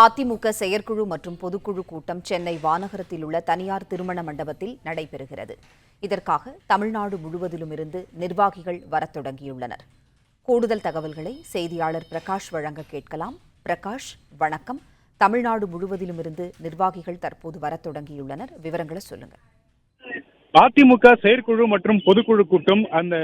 அதிமுக செயற்குழு மற்றும் பொதுக்குழு கூட்டம் சென்னை வானகரத்தில் உள்ள தனியார் திருமண மண்டபத்தில் நடைபெறுகிறது. இதற்காக தமிழ்நாடு முழுவதிலும் இருந்து நிர்வாகிகள் வரத் தொடங்கியுள்ளனர். கூடுதல் தகவல்களை செய்தியாளர் பிரகாஷ் வழங்க கேட்கலாம். பிரகாஷ் வணக்கம். தமிழ்நாடு முழுவதிலும் இருந்து நிர்வாகிகள் தற்போது வரத் தொடங்கியுள்ளனர். விவரங்களை சொல்லுங்க. அதிமுக செயற்குழு மற்றும் பொதுக்குழு கூட்டம் அந்த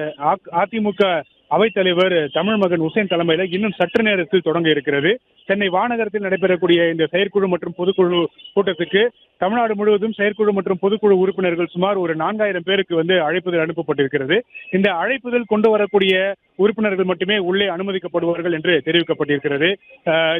அதிமுக அவைத்தலைவர் தமிழ் மகன் உசேன் தலைமையில இன்னும் சற்று நேரத்தில் தொடங்க இருக்கிறது. சென்னை வானகரத்தில் நடைபெறக்கூடிய இந்த செயற்குழு மற்றும் பொதுக்குழு கூட்டத்துக்கு தமிழ்நாடு முழுவதும் செயற்குழு மற்றும் பொதுக்குழு உறுப்பினர்கள் சுமார் ஒரு நான்காயிரம் பேருக்கு வந்து அழைப்புதல் அனுப்பப்பட்டிருக்கிறது. இந்த அழைப்புதல் கொண்டு வரக்கூடிய உறுப்பினர்கள் மட்டுமே உள்ளே அனுமதிக்கப்படுவார்கள் என்று தெரிவிக்கப்பட்டிருக்கிறது.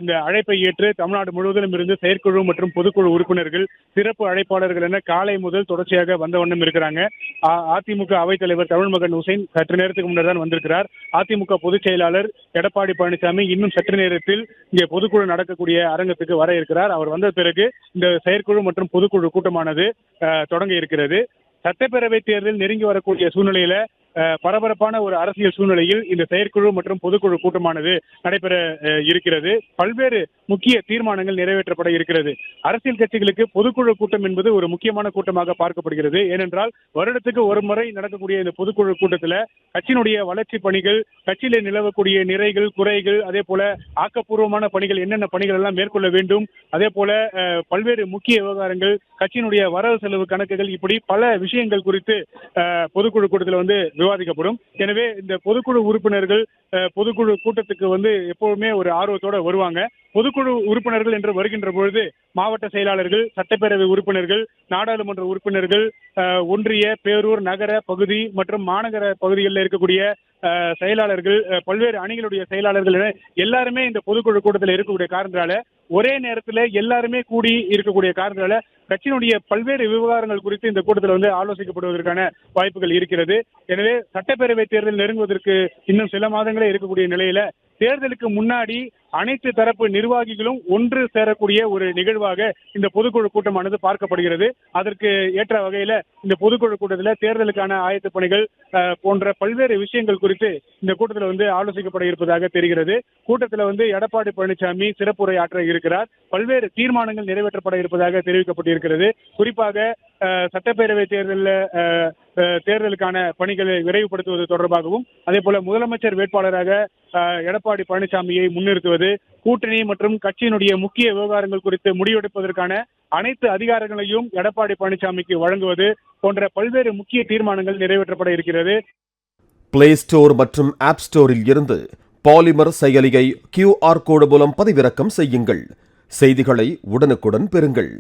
இந்த அழைப்பை ஏற்று தமிழ்நாடு முழுவதிலும் இருந்து செயற்குழு மற்றும் பொதுக்குழு உறுப்பினர்கள் சிறப்பு அழைப்பாளர்கள் என காலை முதல் தொடர்ச்சியாக வந்த வண்ணம் இருக்கிறாங்க. அ- அதிமுக அவைத்தலைவர் தமிழ்மகன் உசேன் சற்று நேரத்துக்கு முன்னர் தான் வந்திருக்கிறார். அதிமுக பொதுச் செயலாளர் எடப்பாடி பழனிசாமி இன்னும் சற்று நேரத்தில் இங்கே பொதுக்குழு நடக்கக்கூடிய அரங்கத்துக்கு வர இருக்கிறார். அவர் வந்த பிறகு இந்த செயற்குழு மற்றும் பொதுக்குழு கூட்டமானது தொடங்க இருக்கிறது. சட்டப்பேரவை தேர்தல் நெருங்கி வரக்கூடிய சூழ்நிலையில பரபரப்பான ஒரு அரசியல் சூழ்நிலையில் இந்த செயற்குழு மற்றும் பொதுக்குழு கூட்டமானது நடைபெற இருக்கிறது. பல்வேறு முக்கிய தீர்மானங்கள் நிறைவேற்றப்பட இருக்கிறது. அரசியல் கட்சிகளுக்கு பொதுக்குழு கூட்டம் என்பது ஒரு முக்கியமான கூட்டமாக பார்க்கப்படுகிறது. ஏனென்றால் வருடத்துக்கு ஒரு முறை நடக்கக்கூடிய இந்த பொதுக்குழு கூட்டத்தில் கட்சியினுடைய வளர்ச்சி பணிகள் கட்சியில நிலவக்கூடிய நிறைகள் குறைகள் அதே போல ஆக்கப்பூர்வமான பணிகள் என்னென்ன பணிகள் எல்லாம் மேற்கொள்ள வேண்டும் அதே போல பல்வேறு முக்கிய விவகாரங்கள் கட்சியினுடைய வரவு செலவு கணக்குகள் இப்படி பல விஷயங்கள் குறித்து பொதுக்குழு கூட்டத்தில் வந்து விவாதிக்கப்படும். எனவே இந்த பொதுக்குழு உறுப்பினர்கள் பொதுக்குழு கூட்டத்துக்கு வந்து எப்பவுமே ஒரு ஆர்வத்தோட வருவாங்க. பொதுக்குழு உறுப்பினர்கள் என்று வருகின்ற பொழுது மாவட்ட செயலாளர்கள் சட்டப்பேரவை உறுப்பினர்கள் நாடாளுமன்ற உறுப்பினர்கள் ஒன்றிய பேரூர் நகர பகுதி மற்றும் மாநகர பகுதிகளில் இருக்கக்கூடிய செயலாளர்கள் பல்வேறு அணிகளுடைய செயலாளர்கள் எல்லாருமே இந்த பொதுக்குழு கூட்டத்தில் இருக்கக்கூடிய காரணத்தால ஒரே நேரத்தில் எல்லாருமே கூடி இருக்கக்கூடிய காரணத்தால கட்சியினுடைய பல்வேறு விவகாரங்கள் குறித்து இந்த கூட்டத்தில் வந்து ஆலோசிக்கப்படுவதற்கான வாய்ப்புகள் இருக்கிறது. எனவே சட்டப்பேரவை தேர்தல் நெருங்குவதற்கு இன்னும் சில மாதங்களே இருக்கக்கூடிய நிலையில தேர்தலுக்கு முன்னாடி அனைத்து தரப்பு நிர்வாகிகளும் ஒன்று சேரக்கூடிய ஒரு நிகழ்வாக இந்த பொதுக்குழு கூட்டமானது பார்க்கப்படுகிறது. அதற்கு ஏற்ற வகையில இந்த பொதுக்குழு கூட்டத்தில் தேர்தலுக்கான ஆயத்த பணிகள் அஹ், போன்ற பல்வேறு விஷயங்கள் குறித்து இந்த கூட்டத்தில் வந்து ஆலோசிக்கப்பட இருப்பதாக தெரிகிறது. கூட்டத்தில் வந்து எடப்பாடி பழனிசாமி சிறப்புரை ஆற்ற இருக்கிறார். பல்வேறு தீர்மானங்கள் நிறைவேற்றப்பட இருப்பதாக தெரிவிக்கப்பட்டிருக்கிறது. குறிப்பாக சட்டப்பேரவை தேர்தலில் தேர்தலுக்கான பணிகளை விரைவுபடுத்துவது தொடர்பாகவும் அதே போல முதலமைச்சர் வேட்பாளராக எடப்பாடி பழனிசாமியை முன்னிறுத்துவது கூட்டணி மற்றும் கட்சியினுடைய முக்கிய விவகாரங்கள் குறித்து முடிவெடுப்பதற்கான அனைத்து அதிகாரங்களையும் எடப்பாடி பழனிசாமிக்கு வழங்குவது போன்ற பல்வேறு முக்கிய தீர்மானங்கள் நிறைவேற்றப்பட இருக்கிறது. பிளே ஸ்டோர் மற்றும் ஆப் ஸ்டோரில் இருந்து பாலிமர் செயலியை கியூஆர் கோடு மூலம் பதிவிறக்கம் செய்யுங்கள். செய்திகளை உடனுக்குடன் பெறுங்கள்.